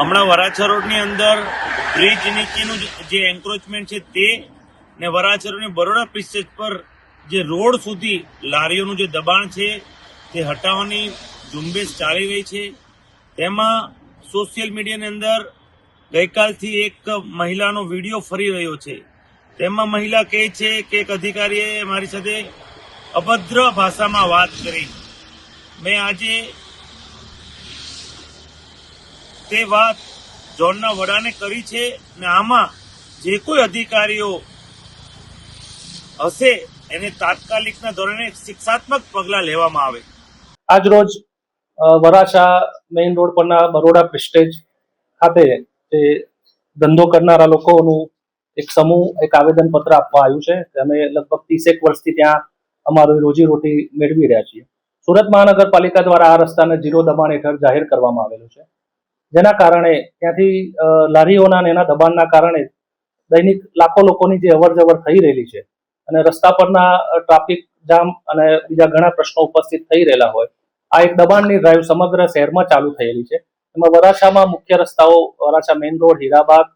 હમણાં વરાછા રોડની અંદર બ્રિજ નીચેનું જે- એન્ક્રોચમેન્ટ છે તે ને વરાછા રોડની બરોડા પિસ્ટેજ પર જે રોડ સુધી લારીઓનું જે દબાણ છે તે હટાવવાની ઝુંબેશ ચાલી રહી છે. તેમાં સોશિયલ મીડિયાની અંદર ગઈકાલથી એક મહિલાનો વીડિયો ફરી રહ્યો છે. તેમાં મહિલા કહે છે કે એક અધિકારીએ મારી સાથે અભદ્ર ભાષામાં વાત કરી. મેં આજે તે વાત ઝોનના વડાને કરી છે ને આમાં જે કોઈ અધિકારીઓ હશે, એને તાત્કાલિકના ધોરણે શિક્ષાત્મક પગલાં લેવામાં આવે. આજ રોજ વરાછા મેઇન રોડ પરના બરોડા પ્રેસ્ટેજ ખાતે જે ધંધો કરનારા લોકોનું એક સમૂહ, એક આવેદન પત્ર આપવા આવ્યું છે અમે લગભગ ત્રીસેક વર્ષથી ત્યાં અમારી રોજીરોટી મેળવી રહ્યા છીએ. સુરત મહાનગરપાલિકા દ્વારા આ રસ્તાને જીરો દબાણ હેઠળ જાહેર કરવામાં આવેલું છે. જેના કારણે ત્યાંથી લારીઓના અને એના દબાણના કારણે દૈનિક લાખો લોકોની જે અવર જવર થઈ રહેલી છે અને રસ્તા પરના ટ્રાફિક જામ અને બીજા ઘણા પ્રશ્નો ઉપસ્થિત થઈ રહેલા હોય, આ એક દબાણની ડ્રાઈવ સમગ્ર શહેરમાં ચાલુ થયેલી છે. એમાં વરાછામાં મુખ્ય રસ્તાઓ, વરાછા મેઇન રોડ હીરાબાગ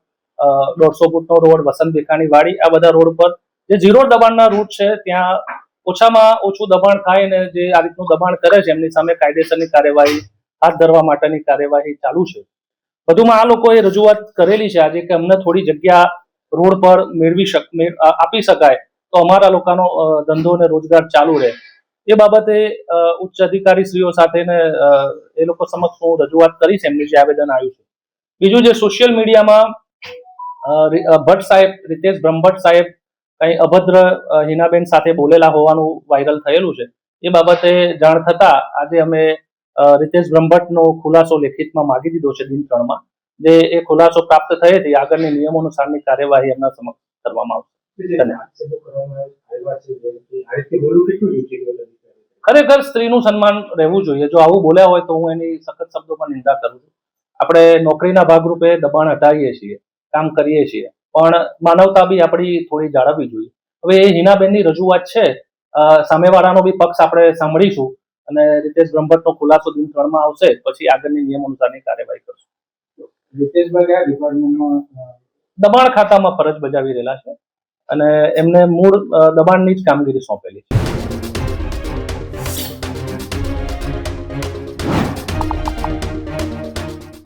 દોઢસો ફૂટનો રોડ, વસંત ભીખાણી વાડી, આ બધા રોડ પર જે ઝીરો દબાણના રૂટ છે, ત્યાં ઓછામાં ઓછું દબાણ થાય અને જે આ રીતનું દબાણ કરે છે, એમની સામે કાયદેસરની કાર્યવાહી હાથ ધરવા માટેની કાર્યવાહી ચાલુ છે. વધુમાં આ લોકોએ રજૂઆત કરેલી છે આજે કે અમને થોડી જગ્યા રોડ પર મેળવી શક આપી શકાય તો અમારા લોકોનો ધંધો અને રોજગાર ચાલુ રહે. એ બાબતે ઉચ્ચ અધિકારીશ્રીઓ સાથે ને એ લોકો સમક્ષ હું રજૂઆત કરીશ, એમની જે આવેદન આવ્યું છે. બીજું જે સોશિયલ મીડિયામાં ભટ્ટ સાહેબ, રીતેશ બ્રહ્મભટ્ટ સાહેબ કઈ અભદ્ર હિનાબેન સાથે બોલેલા હોવાનું વાયરલ થયેલું છે. એ બાબતે જાણ થતા આજે અમે રીતેશ બ્રહ્મભટ્ટનો ખુલાસો લેખિતમાં માગી દીધો છે દિન ત્રણમાં. જે એ ખુલાસો પ્રાપ્ત થયેથી આગળની નિયમો અનુસારની કાર્યવાહી એમના સમક્ષ કરવામાં આવશે. ખરેખર સ્ત્રીનું સન્માન રહેવું જોઈએ. જો આવું બોલ્યા હોય તો હું એની સખત શબ્દોમાં નિંદા કરું છું. આપણે નોકરીના ભાગરૂપે દબાણ હટાવીએ છીએ, કામ કરીએ છીએ. પણ માનવતા બી આપણી થોડી જાળવવી જોઈએ. હવે એ હિનાબેનની રજૂઆત છે. સામેવાળાનો બી પક્ષ આપણે સાંભળીશું. અને રિતેશ બ્રહ્મભટ્ટનો ખુલાસો દિન ત્રણમાં આવશે પછી આગળની નિયમ અનુસારની કાર્યવાહી કરશું. રીતેશભાઈ કયા ડિપાર્ટમેન્ટમાં દબાણ ખાતામાં ફરજ બજાવી રહેલા છે અને એમને મૂળ દબાણની જ કામગીરી સોંપેલી છે.